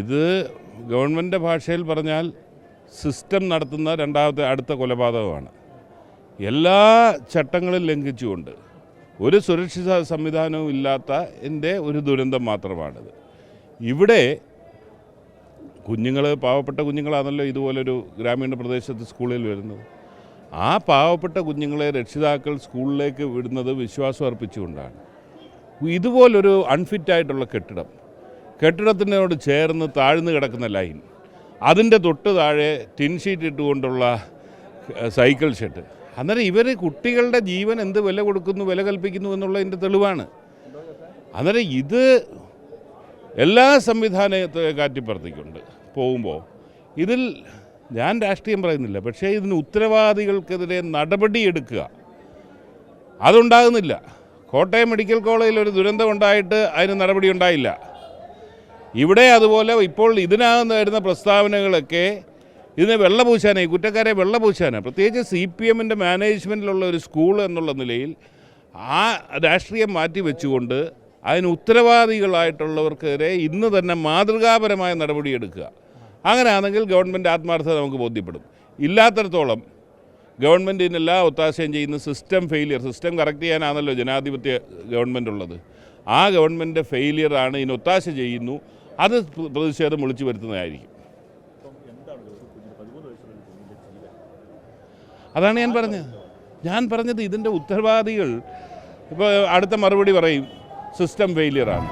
ഇത് ഗവൺമെന്റ് ഭാഷയിൽ പറഞ്ഞാൽ സിസ്റ്റം നടത്തുന്ന രണ്ടാമത്തെ അടുത്ത കൊലപാതകമാണ്. എല്ലാ ചട്ടങ്ങളും ലംഘിച്ചുകൊണ്ട് ഒരു സുരക്ഷിത സംവിധാനവും ഇല്ലാത്ത എന്റെ ഒരു ദുരന്തം മാത്രമാണിത്. ഇവിടെ കുഞ്ഞുങ്ങൾ പാവപ്പെട്ട കുഞ്ഞുങ്ങളാണല്ലോ ഇതുപോലൊരു ഗ്രാമീണ പ്രദേശത്ത് സ്കൂളിൽ വരുന്നത്. ആ പാവപ്പെട്ട കുഞ്ഞുങ്ങളെ രക്ഷിതാക്കൾ സ്കൂളിലേക്ക് വിടുന്നത് വിശ്വാസം അർപ്പിച്ചുകൊണ്ടാണ്. ഇതുപോലൊരു അൺഫിറ്റായിട്ടുള്ള കെട്ടിടം കെട്ടിടത്തിനോട് ചേർന്ന് താഴ്ന്നു കിടക്കുന്ന ലൈൻ. അതിന്റെ തൊട്ട് താഴെ ടിൻ ഷീറ്റ് ഇട്ടുകൊണ്ടുള്ള സൈക്കിൾ ഷെഡ്. അന്നേരം ഇവർ കുട്ടികളുടെ ജീവൻ എന്ത് വില കൊടുക്കുന്നു വില കൽപ്പിക്കുന്നു എന്നുള്ളതിന്റെ തെളിവാണ്. അന്നേരം ഇത് എല്ലാ സംവിധാനത്തെ കാറ്റിപ്പറത്തിക്കൊണ്ട്. പോകുമ്പോൾ ഇതിൽ ഞാൻ രാഷ്ട്രീയം പറയുന്നില്ല പക്ഷേ ഇതിന് ഉത്തരവാദികൾക്കെതിരെ നടപടിയെടുക്കുക അതുണ്ടാകുന്നില്ല. കോട്ടയം മെഡിക്കൽ കോളേജിൽ ഒരു ദുരന്തം ഉണ്ടായിട്ട് അതിന് നടപടി ഉണ്ടായില്ല. ഇവിടെ അതുപോലെ ഇപ്പോൾ ഇതിനകത്ത് വരുന്ന പ്രസ്താവനകളൊക്കെ ഇതിനെ വെള്ളപൂശാനായി കുറ്റക്കാരെ വെള്ളപൂശാനാണ് പ്രത്യേകിച്ച് സി പി എമ്മിന്റെ മാനേജ്മെന്റിലുള്ള ഒരു സ്കൂൾ എന്നുള്ള നിലയിൽ ആ രാഷ്ട്രീയം മാറ്റി വെച്ചുകൊണ്ട് അതിന് ഉത്തരവാദികളായിട്ടുള്ളവർക്കെതിരെ ഇന്ന് തന്നെ മാതൃകാപരമായ നടപടിയെടുക്കുക. അങ്ങനെയാണെങ്കിൽ ഗവൺമെന്റ് ആത്മാർത്ഥത നമുക്ക് ബോധ്യപ്പെടും. ഇല്ലാത്തടത്തോളം ഗവൺമെന്റ് ഇതിനെല്ലാ ഒത്താശയും ചെയ്യുന്ന സിസ്റ്റം ഫെയിലിയർ സിസ്റ്റം കറക്റ്റ് ചെയ്യാനാണല്ലോ ജനാധിപത്യ ഗവൺമെന്റ് ഉള്ളത് ആ ഗവൺമെന്റിന്റെ ഫെയിലിയറാണ് ഇതിന് ഒത്താശ ചെയ്യുന്നു. അത് പ്ര- പ്രതിഷേധം വിളിച്ചു വരുത്തുന്നതായിരിക്കും. അതാണ് ഞാൻ പറഞ്ഞത്. ഞാൻ പറഞ്ഞത് ഇതിന്റെ ഉത്തരവാദികൾ ഇപ്പോൾ അടുത്ത മറുപടി പറയും സിസ്റ്റം ഫെയിലിയറാണ്